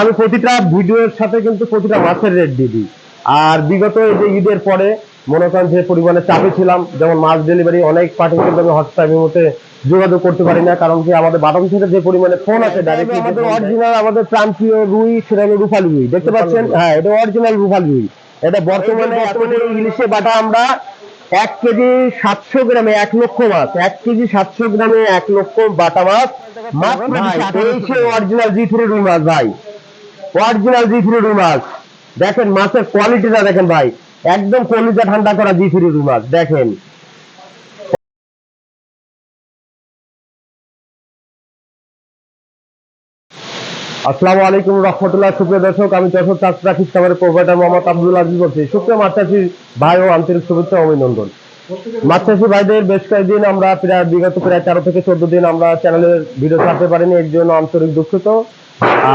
আমি প্রতিটা ভিডিওর সাথে কিন্তু প্রতিটা মাছের রেট দিয়ে দিই। আর বিগত এই যে ঈদের পরে মনে করেন যে পরিমাণে চাপে ছিলাম যেমন মাছ ডেলিভারি অনেক পার্টি কিন্তু আমি হোয়াটসঅ্যাপের মধ্যে যোগাযোগ করতে পারি না কারণ কি আমাদের বাটন থেকে যে পরিমাণে ফোন আছে ডাইরেক্ট আমাদের অরিজিনাল আমাদের প্রান্তীয় রুই সেটা হলো রুফালি রুই। দেখতে পাচ্ছেন? হ্যাঁ এটা অরিজিনাল রুফালি রুই। এটা বর্তমানে বর্তমানে ইলিশে বাটা আমরা এক কেজি সাতশো গ্রামে এক লক্ষ মাছ এক কেজি সাতশো গ্রামে এক লক্ষ বাটা মাছ। মাত্র অরিজিনাল জি থ্রি রুই মাছ ভাই। অরিজিনাল জি থ্রি রুই মাছ দেখেন, মাছের কোয়ালিটিটা দেখেন ভাই। একদম কলিজা ঠান্ডা করা জি থ্রি রুই মাছ দেখেন। আসসালামু আলাইকুম রহমতুল্লাহ, সুপ্রিয় দর্শক, আমি যশোর চাষরা খ্রিস্টামের প্রোভাইডার মোহাম্মদ আব্দুল আজিজ বলছি। সুপ্রিয় মাছ ভাই ও আন্তরিক শুভেচ্ছা অভিনন্দন। মাছ ভাইদের বেশ কয়েকদিন আমরা প্রায় বিগত প্রায় তেরো থেকে চোদ্দ দিন আমরা চ্যানেলের ভিডিও ছাড়তে পারিনি, এর জন্য আন্তরিক দুঃখিত।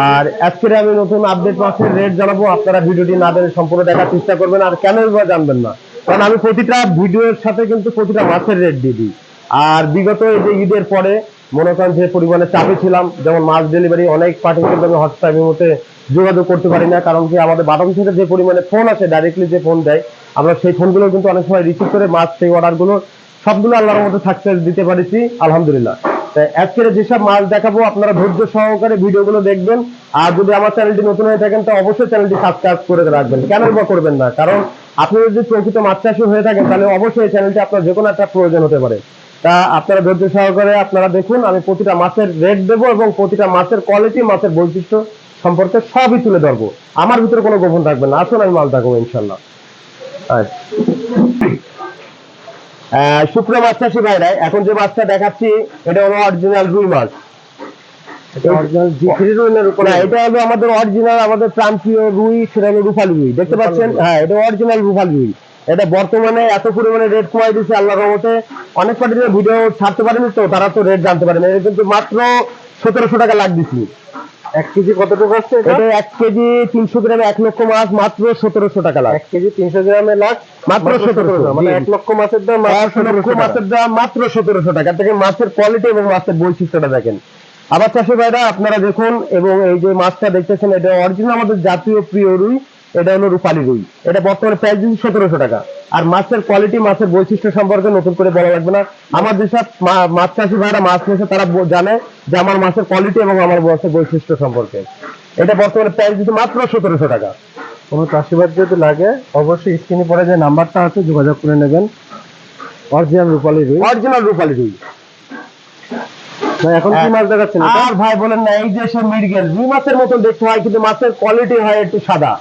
আর আজকে আমি নতুন আপডেট মাছের রেট জানাব। আপনারা ভিডিওটি না দেখে সম্পূর্ণ দেখার চেষ্টা করবেন আর কেন বা জানবেন না? কারণ আমি প্রতিটা ভিডিওর সাথে কিন্তু প্রতিটা মাছের রেট দিয়ে দিই। আর বিগত এই যে ঈদের পরে, মনে করেন যে পরিমাণে চাপে ছিলাম, যেমন মাছ ডেলিভারি অনেক পার্টি কিন্তু আমি হোয়াটসঅ্যাপের মধ্যে যোগাযোগ করতে পারি না, কারণ কি আমাদের বাটন থেকে যে পরিমাণে ফোন আছে ডাইরেক্টলি যে ফোন দেয়, আমরা সেই ফোনগুলো কিন্তু অনেক সময় রিসিভ করে মাছ সেই অর্ডারগুলো সবগুলো আল্লাহর মধ্যে সাকসেস দিতে পারিছি, আলহামদুলিল্লাহ। আজকের যেসব মাছ দেখাবো, আপনারা ধৈর্য সহকারে ভিডিওগুলো দেখবেন। আর যদি আমার চ্যানেলটি নতুন হয়ে থাকেন, তো অবশ্যই চ্যানেলটি সাবস্ক্রাইব করে রাখবেন। কেন বা করবেন না? কারণ আপনি যদি প্রকৃত মাছ চাষি হয়ে থাকেন, তাহলে অবশ্যই চ্যানেলটি আপনার যে কোনো একটা প্রয়োজন হতে পারে। তা আপনারা ধৈর্য সহকারে আপনারা দেখুন, আমি প্রতিটা মাছের রেট দেবো এবং প্রতিটা মাছের কোয়ালিটি মাছের বৈশিষ্ট্য সম্পর্কে সবই তুলে ধরবো। আমার ভিতরে কোনো গোপন থাকবে না। আসুন, আমি মাল দেখাবো ইনশাল্লাহ আচ্ছা শুকনো মাছ চাষি ভাইরা এখন যে মাছটা দেখাচ্ছি এটা হলো অরিজিনাল রুই মাছ অরিজিনাল জি থ্রি রুইনের উপরে। না, এটা হলো আমাদের অরিজিনাল আমাদের প্রান্তীয় রুই সেটা হলো রুফালি রুই। দেখতে পাচ্ছেন? হ্যাঁ এটা অরিজিনাল রুফালি রুই। এটা বর্তমানে এত পরিমাণে রেট কমাই দিচ্ছে আল্লাহর রহমতে। অনেক পার্টিদের ভিডিও ছাড়তে পারেনি তো তারা তো রেট জানতে পারেনি। এটা কিন্তু মাত্র সতেরোশো টাকা লাগ দিচ্ছি এক কেজি কতটুকু আসছে এটা? এক কেজি তিনশো গ্রামে এক লক্ষ মাছ মাত্র সতেরোশো টাকা লাগ এক কেজি তিনশো গ্রামে লাখ মাত্র সতেরোশো মানে এক লক্ষ মাছের দাম লক্ষ মাছের দাম মাত্র সতেরোশো টাকা। থেকে মাছের কোয়ালিটি এবং মাছের বৈশিষ্ট্যটা দেখেন। আবার চাষি ভাইরা আপনারা দেখুন এবং এই যে মাছটা দেখতেছেন এটা অরিজিনাল আমাদের জাতীয় প্রিয় রুই। এটা হলো রূপালী রুই। এটা বর্তমানে প্রাইস দিচ্ছি সতেরোশো টাকা। আর মাছের কোয়ালিটি মাছের বৈশিষ্ট্য সম্পর্কে নতুন করে বলা লাগবে না। আমার যেসব মাছ চাষি ভাইরা মাছ নিয়েছে তারা জানে যে আমার মাছের কোয়ালিটি এবং আমার মাছের বৈশিষ্ট্য সম্পর্কে। এটা বর্তমানে প্রাইস দিচ্ছে মাত্র সতেরোশো টাকা। কোনো চাষিবাদ যদি লাগে অবশ্যই স্ক্রিনে পরে যে নাম্বারটা আছে যোগাযোগ করে নেবেন। অরিজিনাল রূপালী রুই। অরিজিনাল রূপালী রুই। এখন কি মাছ দেখাচ্ছেন? আর ভাই বলেন না এই যে সব মৃগেল রুই মাছের মতন দেখতে হয় কিন্তু মাছের কোয়ালিটি হয় একটু সাদা।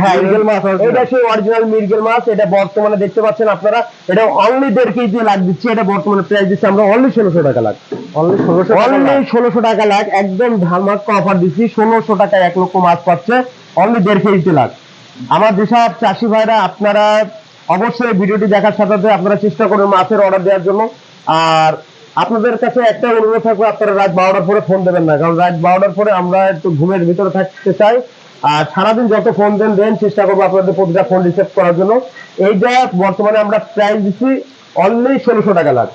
হ্যাঁ মৃগেল মাছ original। এটা সেই অরিজিনাল মির্গেল মাছ এটা বর্তমানে দেখতে পাচ্ছেন আপনারা। এটা অনলি দেড় কেজি লাখ দিচ্ছে এটা বর্তমানে প্রাইস দিচ্ছে আমরা অনলি ষোলোশো টাকা লাখ। অনলি ষোলোশো অনলি ষোলোশো টাকা লাখ একদম ধামাক অফার দিচ্ছি। ষোলোশো টাকা এক লক্ষ মাছ পাচ্ছে অনলি দেড় কেজিতে লাখ। আমার যেসব চাষি ভাইরা আপনারা অবশ্যই ভিডিওটি দেখার সাথে সাথে আপনারা চেষ্টা করবেন মাছের অর্ডার দেওয়ার জন্য। আর আপনাদের কাছে একটা অনুরোধ থাকবে আপনারা রাত বারোটার পরে ফোন দেবেন না। কারণ রাত বারোটার পরে আমরা একটু ঘুমের ভিতরে থাকতে চাই। আর সারাদিন যত ফোন দেন দেন চেষ্টা করব আপনাদের প্রতিটা ফোন রিসিভ করার জন্য। এইটা বর্তমানে আমরা প্রাইস দিচ্ছি অনলি ষোলোশো টাকা লাখ।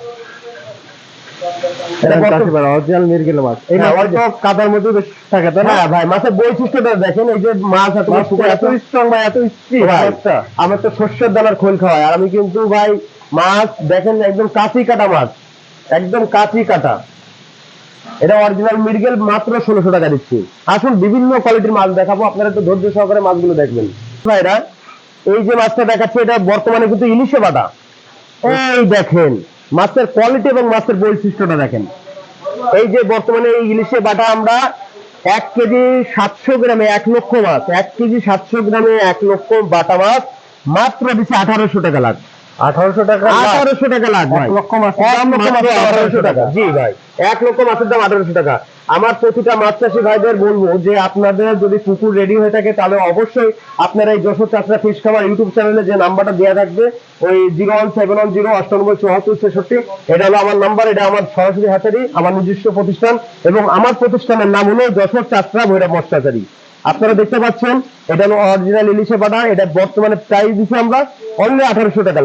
হ্যাঁ, কাদার মধ্যে থাকে না? হ্যাঁ ভাই মাছের বৈশিষ্ট্যটা দেখেন এই যে মাছ এত স্ট্রং ভাই এত আমার তো শস্যের দানার খোল খাওয়ায় আর আমি কিন্তু ভাই মাছ দেখেন একদম কাঁচি কাটা মাছ। একদম কাঁচি কাটা। এটা অরিজিনাল মিরগেল মাত্র ষোলোশো টাকা দিচ্ছি। আসুন বিভিন্ন কোয়ালিটির মাছ দেখাবো, আপনারা একটু ধৈর্য সহকারে মাছগুলো দেখবেন। ভাইরা, এই যে মাছটা দেখাচ্ছে, এটা বর্তমানে কিন্তু ইলিশে বাটা এই দেখেন, মাছের কোয়ালিটি এবং মাছের বৈশিষ্ট্যটা দেখেন। এই যে বর্তমানে এই ইলিশে বাটা আমরা এক কেজি সাতশো গ্রামে এক লক্ষ মাছ, এক কেজি সাতশো গ্রামে এক লক্ষ বাটা মাছ, মাত্র দিচ্ছে আঠারোশো টাকা লাখ আঠারোশো টাকা আঠারোশো টাকা লাখ লক্ষ মাছের এক দাম লক্ষ মাত্র মাছের দাম 1800 টাকা। জি ভাই। এক লক্ষ মাছের দাম আঠারোশো টাকা। আমার প্রতিটা মাছ চাষি ভাইদের বলব যে আপনাদের যদি পুকুর রেডি হয়ে থাকে তাহলে অবশ্যই আপনারা এই যশোর চাষরা ফিশ খাবার ইউটিউব চ্যানেলে যে নাম্বারটা দেওয়া থাকবে ওই zero one seven one zero অষ্টানব্বই চুয়াত্তর ছেষট্টি এটা হলো আমার নাম্বার এটা আমার সরাসরি হাতেরই আমার নিজস্ব প্রতিষ্ঠান এবং আমার প্রতিষ্ঠানের নাম হলো যশোর চাষরা ভৈরব মৎস্যাচারী। আপনারা দেখতে পাচ্ছেন এটা হলো অরিজিনাল ইলিশে পাটা এটা বর্তমানে প্রাইস দিচ্ছি আমরা অনলি আঠারোশো টাকা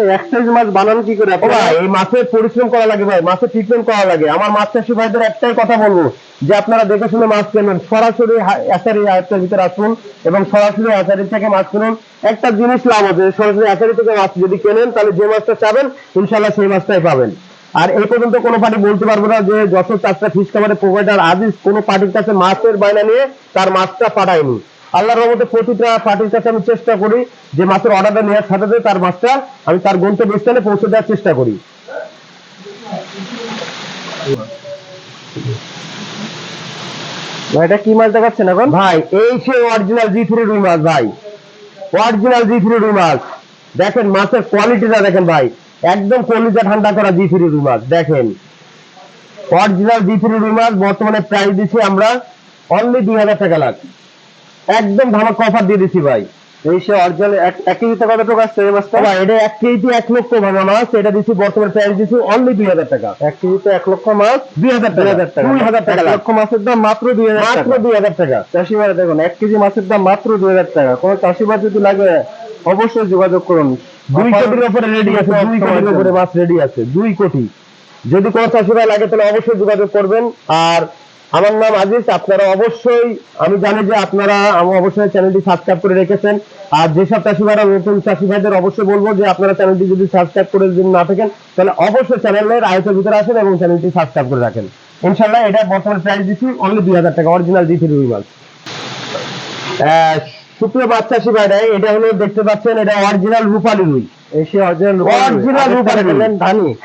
এই এক সাইজ মাছ বানানো কি করে ভাই এই মাছের পরিশ্রম করা লাগে ভাই মাছের ট্রিটমেন্ট করা লাগে। আমার মাছ চাষি ভাইদের একটাই কথা বলব যে আপনারা দেখে শুনে মাছ কেনেন সরাসরি অ্যাসারি আয়ত্তের ভিতরে আসুন এবং সরাসরি অ্যাসারি থেকে মাছ কিনুন। একটা জিনিস লাভ আছে সরাসরি অ্যাসারি থেকে মাছ যদি কেনেন তাহলে যে মাছটা চাবেন ইনশাল্লাহ সেই মাছটাই পাবেন। আর এই পর্যন্ত কোনো পার্টি বলতে পারব না যে যত চারটা ফিস খাবারের প্রোভাইডার আদিস কোনো পার্টির কাছে মাছের বায়না নিয়ে তার মাছটা পাঠায়নি। আল্লাহর রহমতে প্রতিটা পার্টির কাছে আমি চেষ্টা করি যে মাছের অর্ডারটা নেওয়ার সাথে সাথে তার মাছটা আমি তার গন্তব্যস্থানে পৌঁছে দেওয়ার চেষ্টা করি। এটা কি মাছ দেখাচ্ছেন এখন? ভাই, এই সে অরিজিনাল জি থ্রি রুই মাছ, ভাই। অরিজিনাল জি থ্রি রুই মাছ। দেখেন মাছের কোয়ালিটিটা দেখেন, ভাই। একদম কলিজা ঠান্ডা করা জি থ্রি রুই মাছ দেখেন। অরিজিনাল জি থ্রি রুই মাছ বর্তমানে প্রাইস দিচ্ছি আমরা অনলি দুই হাজার টাকা লাখ। একদম ধামাক অফার দিয়ে দিচ্ছি ভাই। এই সে অরিজিনাল এক কেজিতে কতটুকু আসছে এই মাছটা ভাই এটা এক লক্ষ ভাঙা মাছ এটা দিচ্ছি বর্তমানে প্রাইস দিচ্ছি অনলি দুই হাজার টাকা। এক কেজিতে এক লক্ষ মাছ? দুই হাজার টাকা। দুই হাজার টাকা। লক্ষ মাছের দাম মাত্র দুই হাজার মাত্র দুই হাজার টাকা। চাষি ভাই দেখুন এক কেজি মাছের দাম মাত্র দুই হাজার টাকা। কোনো চাষি ভাই যদি লাগে অবশ্যই যোগাযোগ করুন। দুই কোটির উপরে রেডি আছে দুই কোটির উপরে মাছ রেডি আছে দুই কোটি। যদি কোনো চাষিরা লাগে তাহলে অবশ্যই যোগাযোগ করবেন। আর আমার নাম আজিজ আপনারা অবশ্যই আমি জানি যে আপনারা আমি অবশ্যই চ্যানেলটি সাবস্ক্রাইব করে রেখেছেন। আর যেসব চাষি ভাইরা নতুন চাষি ভাইদের অবশ্যই বলব যে আপনারা চ্যানেলটি যদি সাবস্ক্রাইব করে যদি না থাকেন তাহলে অবশ্যই চ্যানেলের আয়তের ভিতরে আসেন এবং চ্যানেলটি সাবস্ক্রাইব করে রাখেন। ইনশাল্লাহ এটা বর্তমানে প্রাইস দিচ্ছি অনলি দুই হাজার টাকা অরিজিনাল দিচ্ছি রুই মাছ সুপ্রিয় বাচ্চা চাষি ভাইরা এটা হলো দেখতে পাচ্ছেন এটা অরিজিনাল রূপালী রুই। অরিজিনাল রূপালী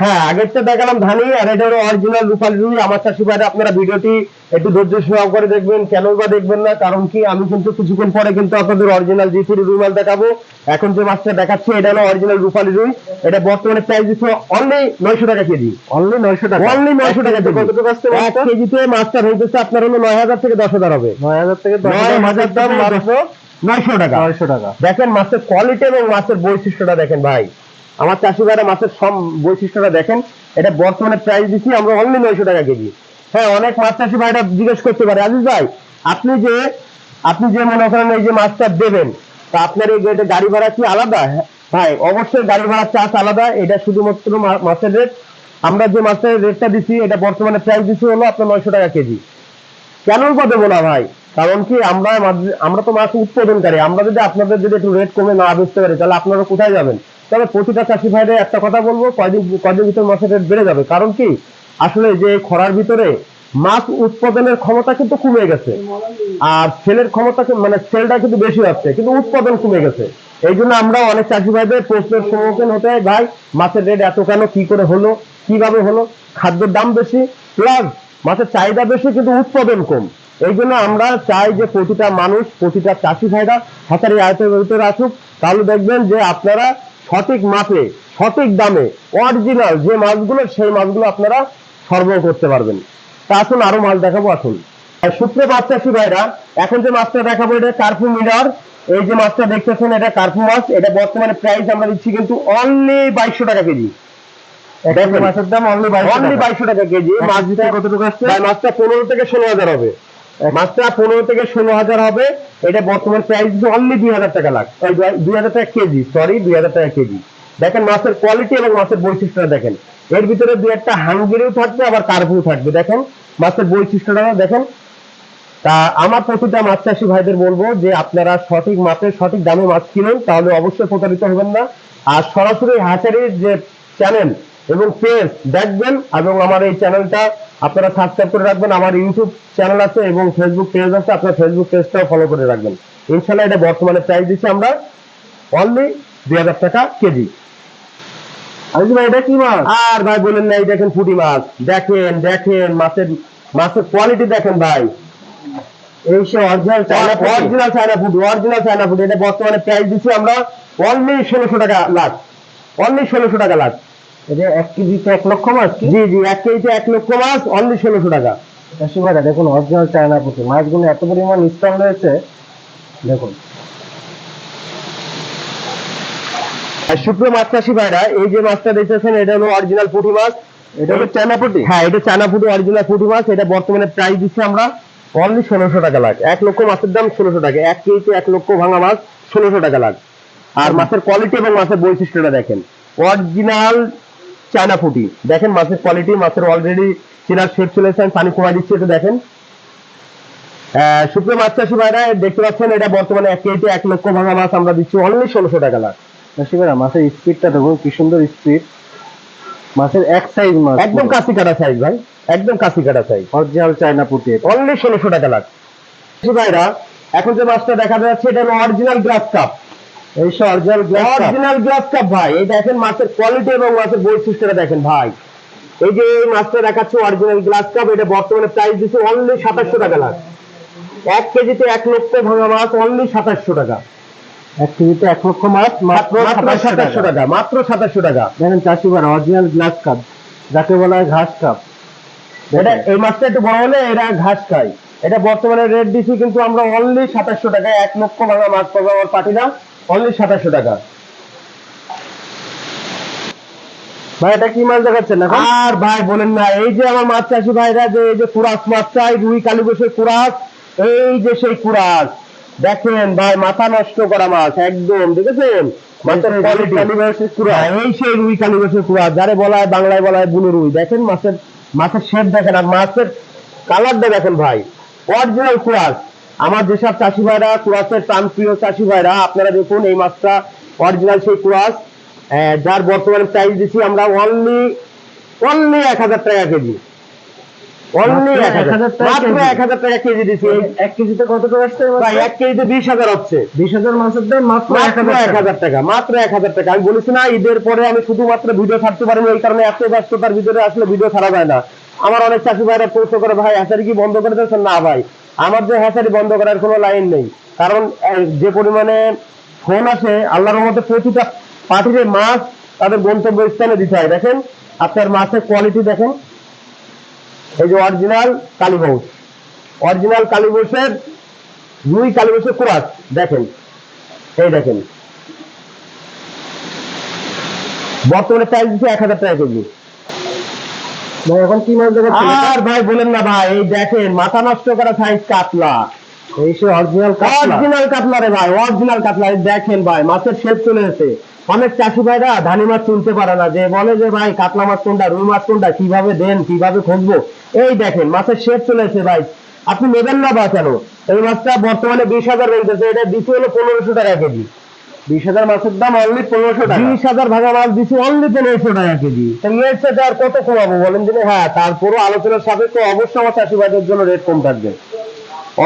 হ্যাঁ আগেরটা দেখালাম ধানি আর এটা হলো অরিজিনাল রূপালী রুই। আমার চাষি ভাইরা আপনারা ভিডিওটি একটু ধৈর্য সহকারে দেখবেন কেন বা দেখবেন না কারণ কি আমি কিন্তু কিছুক্ষণ পরে কিন্তু আপনাদের অরিজিনাল জি থ্রি রুই মাছ দেখাবো। এখন যে মাছটা দেখাচ্ছি এটা হলো অরিজিনাল রূপালী রুই। এটা বর্তমানে প্রাইস দিচ্ছে অনলি নয়শো টাকা কেজি। অনলি নয়শো টাকা। অনলি নয়শো টাকা কতটুকু আসছে এক কেজিতে মাছটা হইতেছে আপনার হলো নয় হাজার থেকে দশ হাজার হবে। নয় হাজার থেকে দশ হাজার হাজার দাম মাত্র নয়শো টাকা। নয়শো টাকা। দেখেন মাছের কোয়ালিটি এবং মাছের বৈশিষ্ট্যটা দেখেন ভাই। আমার চাষি ভাইরা মাছের সব বৈশিষ্ট্যটা দেখেন। এটা বর্তমানে প্রাইস দিচ্ছি আমরা অনলি নয়শো টাকা কেজি। হ্যাঁ অনেক মাছ চাষি ভাইরা জিজ্ঞেস করতে পারে আজিজ ভাই আপনি যে আপনি যে মনে করেন এই যে মাছটা দেবেন তা আপনার এই এটা গাড়ি ভাড়া কি আলাদা? হ্যাঁ, ভাই অবশ্যই গাড়ি ভাড়ার চার্জ আলাদা এটা শুধুমাত্র মাছের রেট আমরা যে মাছের রেটটা দিচ্ছি এটা বর্তমানে প্রাইস দিচ্ছি হলো আপনার নয়শো টাকা কেজি। কেন কত বলা ভাই? কারণ কি, আমরা আমরা তো মাছ উৎপাদনকারী। আমরা যদি আপনাদের যদি একটু রেট কমে না বেচতে পারি, তাহলে আপনারা কোথায় যাবেন? তবে প্রতিটা চাষি ভাইদের একটা কথা বলব, কয়দিন কয়দিন ভিতরে মাছের রেট বেড়ে যাবে। কারণ কি, আসলে যে খরার ভিতরে মাছ উৎপাদনের ক্ষমতা কিন্তু কমে গেছে। আর সেলের ক্ষমতা মানে সেলটা কিন্তু বেশি হচ্ছে, কিন্তু উৎপাদন কমে গেছে। এই জন্য আমরা অনেক চাষি ভাইদের প্রশ্নের সম্মুখীন হতে হয় ভাই মাছের রেট এত কেন, কি করে হলো, কীভাবে হলো, খাদ্যের দাম বেশি প্লাস মাছের চাহিদা বেশি, কিন্তু উৎপাদন কম। এই জন্য আমরা চাই যে প্রতিটা মানুষ, প্রতিটা চাষি ভাইরা হাতারি আয়তের ভিতরে আসুক। তাহলে দেখবেন যে আপনারা সঠিক মাপে, সঠিক দামে অরিজিনাল যে মাছগুলো, সেই মাছগুলো আপনারা সরবরাহ করতে পারবেন। তা আসুন আরও মাছ দেখাবো, আসুন। সূত্রে মাছ চাষি ভাইরা, এখন যে মাছটা দেখাবো, এটা কার্পু মিনার। এই যে মাছটা দেখতেছেন, এটা কার্পু মাছ। এটা বর্তমানে প্রাইস আমরা দিচ্ছি কিন্তু অনলি বাইশশো টাকা কেজি। মাছের দাম অনলি অনলি বাইশশো টাকা কেজি। এক মাছ কেজিতে কতটুকু আসছে? ভাই, মাছটা পনেরো থেকে ষোলো হাজার হবে। মাছটা পনেরো থেকে ষোলো হাজার হবে। এটা বর্তমান প্রাইস অনলি দুই হাজার টাকা লাখ। দুই হাজার টাকা কেজি সরি দুই হাজার টাকা কেজি। দেখেন মাছের কোয়ালিটি এবং মাছের বৈশিষ্ট্যটা দেখেন। এর ভিতরে দুই একটা হাঙ্গেরিও থাকবে আবার কার্পুও থাকবে। দেখেন মাছের বৈশিষ্ট্যটা দেখেন। তা আমার প্রতিটা মাছ চাষি ভাইদের বলব যে আপনারা সঠিক মাপে সঠিক দামে মাছ কিনুন তাহলে অবশ্যই প্রতারিত হবেন না। আর সরাসরি হাটের যে চ্যানেল এবং পেজ দেখবেন এবং আমার এই চ্যানেলটা আপনারা সাবস্ক্রাইব করে রাখবেন। আমার ইউটিউব চ্যানেল আছে এবং ফেসবুক পেজ আছে আপনার ফেসবুক পেজটাও ফলো করে রাখবেন। ইনশাল্লাহ এটা বর্তমানে প্রাইস দিচ্ছি আমরা অনলি দুই হাজার টাকা কেজি। ভাই এটা কি মাছ? আর ভাই বলেন না এই দেখেন পুঁটি মাছ। দেখেন দেখেন মাছের মাছের কোয়ালিটি দেখেন ভাই। এই সে original China. Original China food original China food এটা বর্তমানে প্রাইস দিচ্ছি আমরা অনলি ষোলোশো টাকা লাখ। অনলি ষোলোশো টাকা লাখ। এটা এক কেজিতে এক লক্ষ মাছ জি জি এক কেজিতে এক লক্ষ মাছ অনলি ষোলোশো টাকা। চাষি ভাইরা দেখুন অরিজিনাল চায়না পুঁটি মাছগুলো এত পরিমাণ স্ট্রং রয়েছে দেখুন। শুক্র মাছ চাষি ভাইরা এই যে মাছটা দেখতেছেন এটা হলো অরিজিনাল পুঁটি মাছ। এটা হলো চায়না পুঁটি? হ্যাঁ এটা চায়না পুঁটি অরিজিনাল পুঁটি মাছ। এটা বর্তমানে প্রাইস দিচ্ছি আমরা অনলি ষোলোশো টাকা লাখ। এক লক্ষ মাছের দাম ষোলোশো টাকা। এক কেজিতে এক লক্ষ ভাঙা মাছ ষোলোশো টাকা লাখ। আর মাছের কোয়ালিটি এবং মাছের বৈশিষ্ট্যটা দেখেন। অরিজিনাল চায়না ফুটি দেখেন মাছের কোয়ালিটি মাছের অলরেডি চেনার শেপ চলে এসেছে। পানি কমাই দিচ্ছি এটা দেখেন। সুপ্রিয় মাছ চাষি ভাইরা দেখতে পাচ্ছেন এটা বর্তমানে এক কেজিতে এক লক্ষ ভাঙা মাছ আমরা দিচ্ছি। অনলি ষোলোশো টাকা লাখ। শিবারা মাছের স্পিডটা দেখুন কি সুন্দর স্পিড মাছের এক সাইজ মাছ। একদম কাছি কাটা সাইজ ভাই। একদম কাছি কাটা সাইজ অরিজিনাল চায়না পুঁটি অনলি ষোলোশো টাকা লাখ। চাষি ভাইরা এখন যে মাছটা দেখা যাচ্ছে এটা অরিজিনাল গ্লাস কাপ এই original glass original glass cup ভাই এই দেখেন মাছের কোয়ালিটি এবং মাছের বৈশিষ্ট্যটা দেখেন ভাই। এই যে এই মাছটা দেখাচ্ছে অরিজিনাল গ্লাস কাপ এটা বর্তমানে প্রাইস দিচ্ছে অনলি সাতাশশো টাকা লাখ। এক কেজিতে এক লক্ষ ভাঙা মাছ অনলি সাতাশশো টাকা। এক কেজিতে এক লক্ষ মাছ মাত্র সাতাশশো টাকা। মাত্র সাতাশশো টাকা। দেখেন চাষিবার অরিজিনাল গ্লাস কাপ যাকে বলা হয় ঘাস কাপ এটা এই মাছটা একটু বড় হলে এরা ঘাস খায়। এটা বর্তমানে রেট দিচ্ছি কিন্তু আমরা অনলি সাতাশশো টাকা এক লক্ষ ভাঙা মাছ পাবো আমার পাঠিনা অনলি সাতাশশো টাকা। ভাই এটা কি মাছ দেখাচ্ছেন এখন? আর ভাই বলেন না এই যে আমার মাছ চাষি ভাইরা যে এই যে কুরাস মাছ চাই রুই কুরাস এই যে সেই কুরাস। দেখেন ভাই মাথা নষ্ট করা মাছ একদম দেখেছেন? মাছের এই কালীবাসের কুরাস। হ্যাঁ, এই সেই রুই কালী বসে কুরাস যারে বলা হয় বাংলায় বলা হয় বুনো রুই। দেখেন মাছের মাছের শেপ দেখেন আর মাছের কালারটা দেখেন ভাই অরিজিনাল কুরাস। আমার যেসব চাষি ভাইরা কুরাসের প্রাণপ্রিয় চাষি ভাইরা আপনারা দেখুন এই মাছটা অরিজিনাল সেই কুরাস যার বর্তমানে প্রাইস দিচ্ছি আমরা অনলি অনলি এক হাজার টাকা কেজি। অনলি এক হাজার মাত্র এক হাজার টাকা কেজি দিচ্ছি। এক কেজিতে কত করে আসছে ভাই এক কেজিতে বিশ হাজার হচ্ছে। বিশ হাজার মাছের দাম মাত্র এক হাজার টাকা। মাত্র এক হাজার টাকা। আমি বলেছি না ঈদের পরে আমি শুধুমাত্র ভিডিও ছাড়তে পারিনি এই কারণে এত ব্যস্ততার ভিতরে আসলে ভিডিও ছাড়া যায় না। আমার অনেক চাষি ভাইরা প্রশ্ন করে ভাই হ্যাচারি কি বন্ধ করে দিয়েছেন? না ভাই। আমার যে হ্যাচারি বন্ধ করার কোনো লাইন নেই। কারণ যে পরিমাণে ফোন আছে, আল্লাহর মধ্যে প্রতিটা পার্টিতে মাছ তাদের গন্তব্য স্থানে দিতে হয়। দেখেন, আপনার মাছের কোয়ালিটি দেখেন। এই যে অরিজিনাল কালীবংশ অরিজিনাল কালীবংশের রুই কালীবংশের কুরাস দেখেন, এই দেখেন। বর্তমানে প্রাইস দিচ্ছে এক হাজার টাকা কেজি। ভাই এখন কি মাছ দেখাচ্ছেন? আর ভাই বলেন না ভাই এই দেখেন মাথা নষ্ট করা সাইজ কাতলা। এই সে অরিজিনাল কাতলা। অরিজিনাল কাতলা রে ভাই অরিজিনাল কাতলা দেখেন ভাই মাছের শেপ চলে এসেছে। অনেক চাষি ভাইরা ধানি মাছ চিনতে পারে না যে বলে যে ভাই কাতলা মাছ কোনটা রুই মাছ কোনটা কীভাবে দেন কীভাবে খুঁজবো? এই দেখেন মাছের শেপ চলে এসেছে ভাই। আপনি নেবেন না বা কেন? এই মাছটা বর্তমানে বিশ হাজার রয়েছে এটা দিতে হলো পনেরোশো টাকা কেজি। বিশ হাজার মাছের দাম অনলি পনেরোশো টাকা। বিশ হাজার ভাঙা মাছ দিচ্ছি অনলি পনেরোশো টাকা কেজি। তো এর সাথে আর কত কমাবো বলেন দিনে? হ্যাঁ তারপরও আলোচনার সাপেক্ষে অবশ্যই আমার চাষি ভাইদের জন্য রেট কম থাকবে।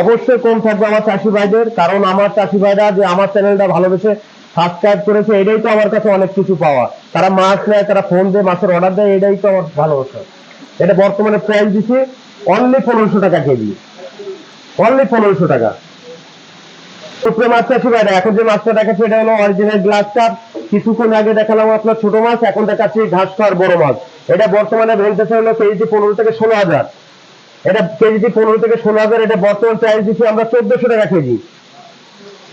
অবশ্যই কম থাকবে আমার চাষি ভাইদের কারণ আমার চাষি ভাইরা যে আমার চ্যানেলটা ভালোবেসে সাবস্ক্রাইব করেছে এটাই তো আমার কাছে অনেক কিছু পাওয়া। তারা মাছ নেয় তারা ফোন দিয়ে মাছের অর্ডার দেয় এটাই তো আমার ভালোবাসা। এটা বর্তমানে প্রাইস দিচ্ছে অনলি পনেরোশো টাকা কেজি। অনলি পনেরোশো টাকা। উপরে মাছ চাষি ভাইরা এখন যে মাছটা দেখাচ্ছে এটা হলো অরিজিনাল গ্লাস কাপ কিছুক্ষণ আগে দেখালাম আপনার ছোট মাছ এখন দেখাচ্ছি ঘাস খাওয়ার বড় মাছ। এটা বর্তমানে ভেলতেছে হলো কেজিতে পনেরো থেকে ষোলো হাজার। এটা কেজিতে পনেরো থেকে ষোলো হাজার এটা বর্তমান প্রাইস দিচ্ছি আমরা চোদ্দশো টাকা কেজি।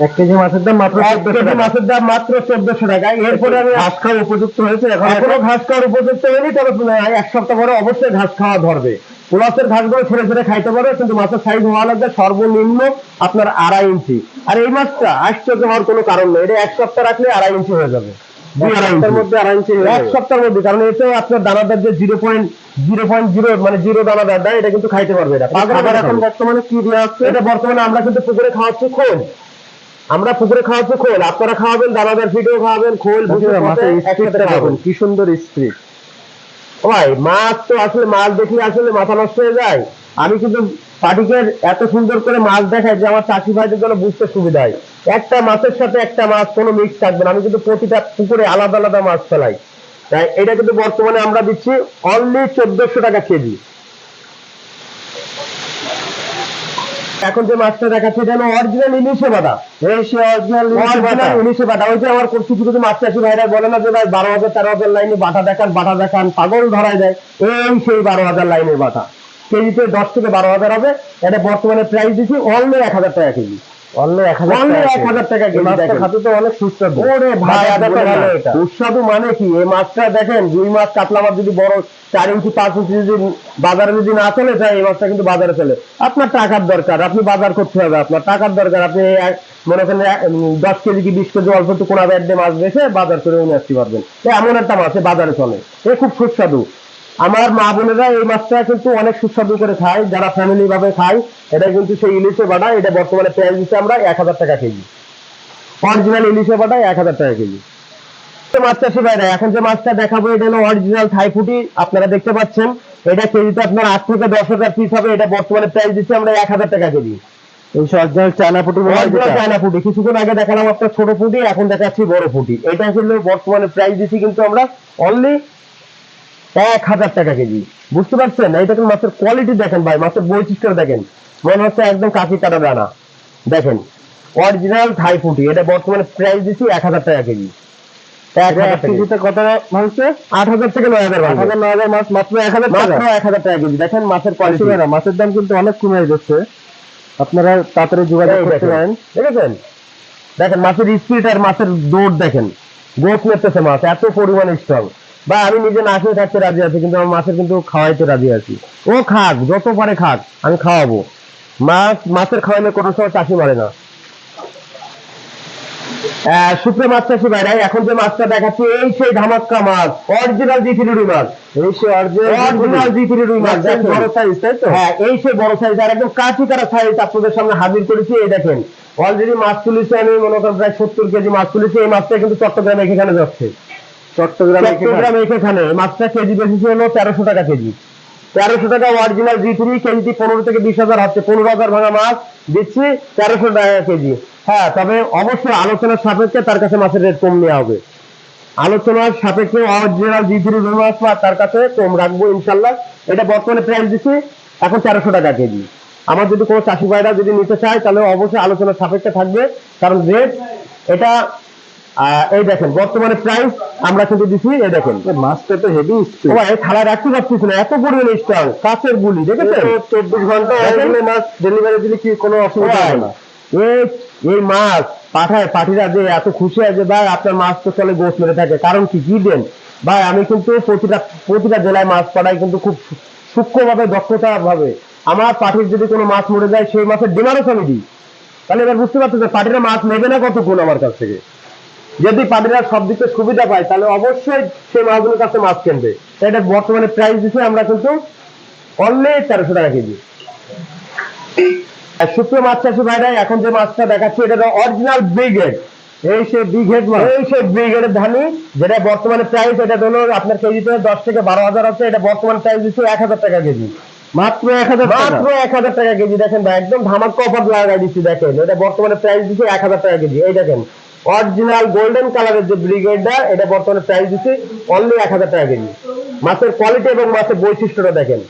এক কেজি মাছের দাম মাত্র কেজি টাকা। মাছের দাম মাত্র চোদ্দশো টাকা। এরপরে আমি ঘাস খাওয়া উপযুক্ত হয়েছে এখন এখনও ঘাস খাওয়ার উপযুক্ত হয়নি তবে এক সপ্তাহ পরে অবশ্যই ঘাস খাওয়া ধরবে। পোলাসের ঘাসগুলো ছেড়ে ছেড়ে খাইতে পারে কিন্তু মাছের সাইজ হওয়া লাগবে সর্বনিম্ন আপনার আড়াই ইঞ্চি। আর এই মাছটা আশ্চর্য হওয়ার কোনো কারণ নেই এটা এক সপ্তাহ রাখলে আড়াই ইঞ্চি হয়ে যাবে। এক সপ্তাহের মধ্যে কারণ এতে আপনার দানাদার যে zero point zero point zero মানে জিরো দানাদার দেয় এটা কিন্তু খাইতে পারবে এটা এখন বর্তমানে কি হচ্ছে? এটা বর্তমানে আমরা কিন্তু পুকুরে খাওয়াচ্ছি খোল। আমরা পুকুরে খাওয়াচ্ছি খোল। আপনারা খাওয়াবেন দানাদার ফিটেও খাওয়াবেন খোল। কি সুন্দর স্পিড ভাই, মাছ তো আসলে মাছ দেখলে আসলে মাথা নষ্ট হয়ে যায়। আমি কিন্তু পাটিকের এত সুন্দর করে মাছ দেখায় যে আমার চাষি ভাইদের জন্য বুঝতে সুবিধা হয়। একটা মাছের সাথে একটা মাছ, কোনো মিক্স থাকবে না। আমি কিন্তু প্রতিটা পুকুরে আলাদা আলাদা মাছ ফেলাই। তাই এটা কিন্তু বর্তমানে আমরা দিচ্ছি অনলি চোদ্দশো টাকা কেজি। এখন যে মাছটা দেখাচ্ছে এটা হলো অরিজিনাল ইলিশে বাদা অরিজিনাল ইলিশে বাদা ওই যে আমার কিছু কিছু মাছ চাষি ভাইরা বলে না যে ভাই বারো হাজার তেরো হাজার লাইনে বাটা দেখান বাটা দেখান পাগল ধরায় দেয়। এই সেই বারো হাজার লাইনের বাটা। কেজিতে দশ থেকে বারো হাজার হবে। এটা বর্তমানে প্রাইস দিচ্ছি অনলি এক হাজার টাকা কেজি। অনলি এক হাজার Only টাকা 1000 টাকা কেজি, খাতে তো অনেক সুস্বাদু। ওরে ভাই ভালো এটা। মানে কি? এই মাছটা দেখেন দুই মাছ কাতলা মাছ যদি বড় ইঞ্চি ইঞ্চি যদি বাজারে যদি না চলে যায় এই মাছটা কিন্তু বাজারে চলে। আপনার টাকার দরকার আপনি বাজার করতে হবে আপনার। টাকার দরকার আপনি মনে করেন দশ কেজি কি বিশ কেজি অল্প একটু কোনা ব্যাট দিয়ে মাছ বেছে বাজার করে নিয়ে আসতে পারবেন। এমন একটা মাছ বাজারে চলে। এ খুব সুস্বাদু। আমার মা বোনেরা এই মাছটা কিন্তু অনেক সুস্বাদু করে খায় যারা ফ্যামিলি ভাবে খায় এটা কিন্তু সেই ইলিশে বাটা এটা বর্তমানে পেঁয়াজ দিচ্ছে আমরা এক হাজার টাকা কেজি। অরিজিনাল ইলিশে বাটা এক হাজার টাকা কেজি। মাছ চাষি ভাইরা এখন যে মাছটা দেখাবো এটা হলো অরিজিনাল থাইফুটি আপনারা দেখতে পাচ্ছেন। এটা কেজিতে আপনার আট থেকে দশ হাজার পিস হবে এটা বর্তমানে প্রাইস দিচ্ছি আমরা এক হাজার টাকা কেজি। ফুটি কিছুক্ষণ আগে দেখালাম আপনার ছোট ফুটি এখন দেখাচ্ছি বড় ফুটি। এটা হলো বর্তমানে প্রাইস দিচ্ছি কিন্তু আমরা অনলি এক হাজার টাকা কেজি। বুঝতে পারছেন? এই দেখেন মাছের কোয়ালিটি দেখেন ভাই মাছের বৈশিষ্ট্য দেখেন। মনে হচ্ছে একদম কাঁচি কাটা দানা। দেখেন অরিজিনাল থাই ফুটি এটা বর্তমানে প্রাইস দিচ্ছি এক হাজার টাকা কেজি। এক হাজার টাকা কেজি। কত ভাঙছে? আট হাজার থেকে নয় হাজার আট হাজার নয় হাজার মাছ মাত্র এক হাজার মাত্র এক হাজার টাকা কেজি। দেখেন মাছের কোয়ালিটি মাছের দাম কিন্তু অনেক কমে যাচ্ছে। আপনারা তাড়াতাড়ি যোগাযোগ করতে পারেন। দেখেছেন? দেখেন মাছের স্পিড আর মাছের দৌড় দেখেন। গোস মেরতেছে মাছ এত পরিমাণে স্ট্রং বা আমি নিজে না খেয়ে থাকতে রাজি আছি কিন্তু আমার মাছের কিন্তু খাওয়াইতে রাজি আছি। ও খাক যত পারে খাক আমি খাওয়াবো। মাছ মাছের খাওয়াইলে কোনো সময় চাষি মারে না। শুকনো মাছ চাষি বাইরে এখন যে মাছটা দেখাচ্ছি এই সেই ধামাক্কা মাছ অরিজিনাল জি থ্রি রুই মাছ। এই সে অরিজিনাল জি থ্রি রুই মাছ। বড় সাইজ তাই তো? হ্যাঁ এই সে বড় সাইজ আর একদম কাঁচি কাটা সাইজ আপনাদের সামনে হাজির করেছি এই দেখেন। অলরেডি মাছ তুলেছি আমি মনে করেন প্রায় সত্তর কেজি মাছ তুলেছি এই মাছটা কিন্তু চট্টগ্রামে এখানে যাচ্ছে। চট্টগ্রামে এখানে। মাছটা কেজি বেশি হলো তেরোশো টাকা কেজি। তেরোশো টাকা অরিজিনাল জি থ্রি পনেরো থেকে বিশ হাজার হচ্ছে। পনেরো হাজার ভাঙা মাছ দিচ্ছি তেরোশো টাকা কেজি। হ্যাঁ তবে অবশ্যই আলোচনার সাপেক্ষে তার কাছে মাছের রেট কম নেওয়া হবে। আলোচনার সাপেক্ষে অরিজিনাল জি থ্রি মাছ তার কাছে কম রাখব ইনশাল্লাহ। এটা বর্তমানে প্রাইস দিচ্ছি। এখন তেরোশো টাকা কেজি। আমার যদি কোনো চাষি ভাইরা যদি নিতে চায়, তাহলে অবশ্যই আলোচনার সাপেক্ষে থাকবে। কারণ রেট এটা এই দেখেন বর্তমানে প্রাইস আমরা কিন্তু এই দেখেন। মাছটা তো হেভি ভাই থালা রাখতে না এত পরিমাণে কাছের গুলি দেখেছেন? চব্বিশ ঘণ্টা মাছ ডেলিভারি দিলে কি কোনো অসুবিধা হবে না? এই মাছ পাঠায় পাঠিরা যে এত খুশি হয় যে ভাই আপনার মাছ তো চলে গোস মেরে থাকে। কারণ কি কি দেন? ভাই আমি কিন্তু প্রতিটা প্রতিটা জেলায় মাছ পাঠাই কিন্তু খুব সূক্ষ্মভাবে দক্ষতা ভাবে আমার পাঠির যদি কোনো মাছ মরে যায় সেই মাছের ডিমান্ডও আমি দিই। তাহলে এবার বুঝতে পারছ যে পাটিরা মাছ নেবে না কতক্ষণ আমার কাছ থেকে? যদি পাটিরা সব দিকে সুবিধা পায় তাহলে অবশ্যই সেই মাছগুলোর কাছে মাছ কিনবে। এটা বর্তমানে প্রাইস দিচ্ছি আমরা কিন্তু অনলি তেরোশো টাকা কেজি। শুকনো মাছ চাষি ভাইরা এখন যে মাছটা দেখাচ্ছি এটা অরিজিনাল ব্রিগেড এই সে মাছ। এই সেই ব্রিগেডের ধানি যেটা বর্তমানে প্রাইস এটা হলো আপনার কেজিতে দশ থেকে বারো হাজার আছে এটা বর্তমান প্রাইস দিচ্ছে এক হাজার টাকা কেজি। মাত্র এক হাজার মাত্র এক হাজার টাকা কেজি দেখেন ভাই একদম ধামাক্কা অফার লাগাই দিচ্ছি দেখেন। এটা বর্তমানে প্রাইস দিচ্ছে এক হাজার টাকা কেজি এই দেখেন। অরিজিনাল গোল্ডেন কালারের যে ব্রিগেডটা এটা বর্তমানে প্রাইস দিচ্ছে অনলি এক হাজার টাকা কেজি। মাছের কোয়ালিটি এবং মাছের বৈশিষ্ট্যটা দেখেন।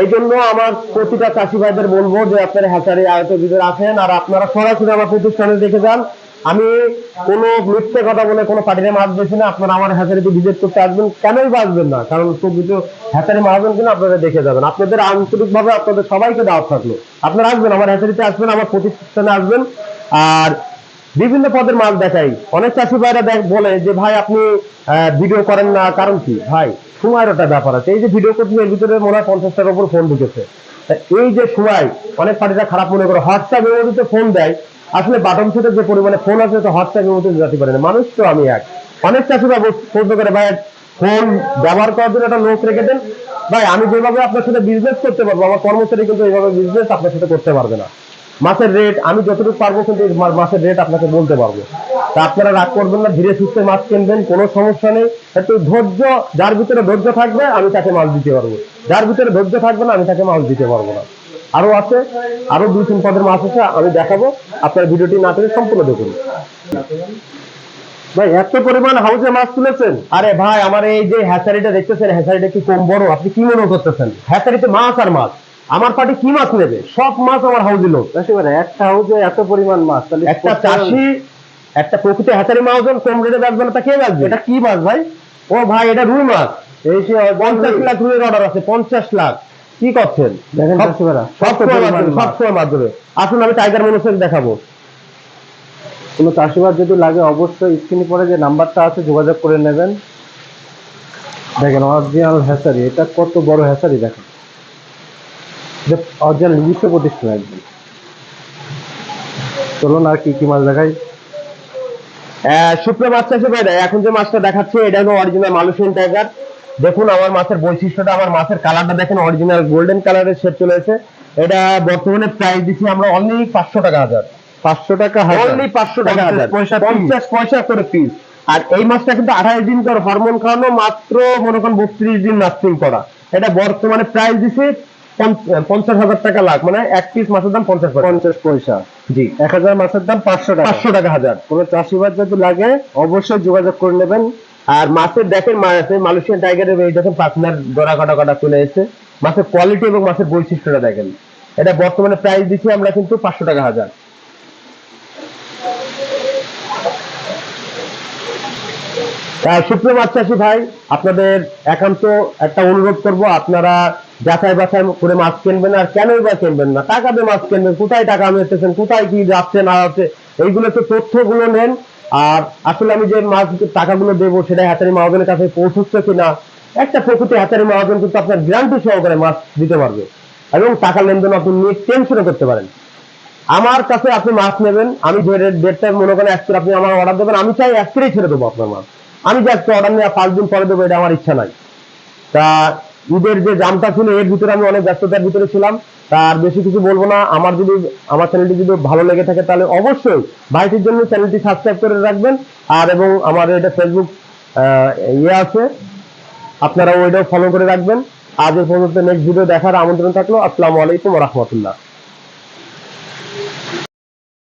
এই জন্য আমার প্রতিটা চাষি ভাইদের বলব যে আপনারা হ্যাচারি আয়তের ভিতরে আসেন আর আপনারা সরাসরি আমার প্রতিষ্ঠানে দেখে যান। আমি কোনো মিথ্যে কথা বলে কোনো পার্টিতে মাছ বেছি না, আপনারা আমার হ্যাচারিতে ভিজিট করতে আসবেন। কেনই আসবেন না? কারণ প্রকৃত হ্যাচারি মাহাজন কিনা আপনারা দেখে যাবেন। আপনাদের আন্তরিকভাবে আপনাদের সবাইকে দাওয়াত থাকল। আপনারা আসবেন, আমার হ্যাচারিতে আসবেন, আমার প্রতিষ্ঠানে আসবেন। আর বিভিন্ন পদের মাছ দেখাই। অনেক চাষি ভাইরা বলে যে, ভাই, আপনি ভিডিও করেন না। কারণ কি? ভাই সময়ের একটা ব্যাপার আছে। এই যে ভিডিও করছি এর ভিতরে মনে হয় পঞ্চাশটার উপর ফোন ঢুকেছে। এই যে সময়, অনেক পার্টিরা খারাপ মনে করে হোয়াটসঅ্যাপ মেমোরিতে ফোন দেয়। আসলে বাটন সেটে যে পরিমাণে ফোন আছে, তো হোয়াটসঅ্যাপ মেমোরিতে যেতে পারে না। মানুষ তো আমি এক। অনেক চাষিরা প্রশ্ন করে, ভাই ফোন ব্যবহার করার জন্য একটা লোক রেখে দেন। ভাই, আমি যেভাবে আপনার সাথে বিজনেস করতে পারব, আমার কর্মচারী কিন্তু এইভাবে বিজনেস আপনার সাথে করতে পারবে না। মাছের রেট আমি যতটুকু পারব কিন্তু মাছের রেট আপনাকে বলতে পারব। তা আপনারা রাগ করবেন না, ধীরে সুস্থে মাছ কিনবেন, কোনো সমস্যা নেই। একটু ধৈর্য, যার ভিতরে ধৈর্য থাকবে, আমি তাকে মাছ দিতে পারব। যার ভিতরে ধৈর্য থাকবে না, আমি তাকে মাছ দিতে পারব না। আরও আছে, আরও দুই তিন পদের মাছ আছে, আমি দেখাবো। আপনার ভিডিওটি না পেলে সম্পূর্ণ দেখুন। ভাই, এত পরিমাণ হাউসে মাছ তুলেছেন। আরে ভাই, আমার এই যে হ্যাচারিটা দেখতেছেন, হ্যাচারিটা কি কম বড়? আপনি কি মনে করতেছেন? হ্যাচারিতে মাছ আর মাছ। আমার পার্টি কি মাছ নেবে? সব মাছ আমার হাউজি লোক। ভাইরা একটা হাউসে এত পরিমাণ মাছ তাহলে একটা চাষি একটা প্রকৃত হ্যাচারি মাছজন কম রেটে বেচবে না তা কে বেচবে? এটা কি মাছ ভাই? ও ভাই এটা রুই মাছ। এই সে পঞ্চাশ লাখ রুইয়ের অর্ডার আছে পঞ্চাশ লাখ। কি করছেন? দেখেন সবসময় মাধ্যমে। সবসময় মাধ্যমে আসুন আমি টাইগার মনোসেল দেখাবো। কোনো চাষিবাদ যদি লাগে অবশ্যই স্ক্রিনে পরে যে নাম্বারটা আছে যোগাযোগ করে নেবেন। দেখেন অরিজিনাল হ্যাসারি এটা কত বড় হ্যাসারি দেখেন। অরিজিনাল নিজস্ব প্রতিষ্ঠান একদম চলুন আর কি কি মাছ দেখাই। শুকনো ভাই এখন যে মাছটা দেখাচ্ছে এটা হলো অরিজিনাল টাইগার দেখুন আমার মাছের বৈশিষ্ট্যটা আমার মাছের কালারটা দেখেন অরিজিনাল গোল্ডেন কালারের শেড এটা বর্তমানে প্রাইস দিচ্ছি আমরা অনলি পাঁচশো টাকা হাজার। পাঁচশো টাকা অনলি পাঁচশো টাকা হাজার। পঞ্চাশ পয়সা করে পিস আর এই মাছটা কিন্তু আঠাশ দিন করে হরমোন খাওয়ানো মাত্র মনে করেন বত্রিশ দিন নার্সিং করা। এটা বর্তমানে প্রাইস দিছে পঞ্চ- পঞ্চাশ হাজার টাকা লাখ মানে এক পিস মাছের দাম পঞ্চাশ পঞ্চাশ পয়সা। জি। এক হাজার মাছের দাম পাঁচশো টাকা। পাঁচশো টাকা হাজার। কোনো চাষিবাদ যদি লাগে অবশ্যই যোগাযোগ করে নেবেন। আর মাছের দেখেন মালয়েশিয়ান টাইগারের এই দেখেন পার্টনার দরা কাটা কাটা চলে এসেছে। মাছের কোয়ালিটি এবং মাছের বৈশিষ্ট্যটা দেখেন। এটা বর্তমানে প্রাইস দিচ্ছি আমরা কিন্তু পাঁচশো টাকা হাজার। সুপ্রিয় মাছ চাষি ভাই আপনাদের একান্ত একটা অনুরোধ করব আপনারা যাচাই বাছাই করে মাছ কিনবেন আর কেনই বা কিনবেন না? টাকা দিয়ে মাছ কিনবেন, কোথায় টাকা মেতেছেন কোথায় কি যাচ্ছে, না যাচ্ছে, এইগুলো তো তথ্যগুলো নেন। আর আসলে আমি যে মাছ টাকাগুলো দেবো সেটা হাতারি মাহাজনের কাছে পৌঁছচ্ছে কিনা, একটা প্রকৃতি হাতারি মাহাজন কিন্তু আপনার গ্যারান্টি সহকারে মাছ দিতে পারবে। এবং টাকা লেনদেন আপনি নিয়ে টেনশনও করতে পারেন। আমার কাছে আপনি মাছ নেবেন, আমি যে ডেটটা মনে করেন আজকে আপনি আমার অর্ডার দেবেন, আমি চাই আজকেই ছেড়ে দেবো আপনার মাছ। আমি যে আজকে অর্ডার নিয়ে পাঁচ দিন পরে দেবো, এটা আমার ইচ্ছা নাই। তা ঈদের যে জামটা ছিল, এর ভিতরে আমি অনেক ব্যস্ততার ভিতরে ছিলাম। তার বেশি কিছু বলব না। আমার যদি, আমার চ্যানেলটি যদি ভালো লেগে থাকে, তাহলে অবশ্যই ভাইটির জন্য চ্যানেলটি সাবস্ক্রাইব করে রাখবেন। আর এবং আমার এটা ফেসবুক ইয়ে আছে আপনারা ওইটাও ফলো করে রাখবেন। আজ পর্যন্ত নেক্সট ভিডিও দেখার আমন্ত্রণ থাকল। আসসালামু আলাইকুম রহমতুল্লাহ।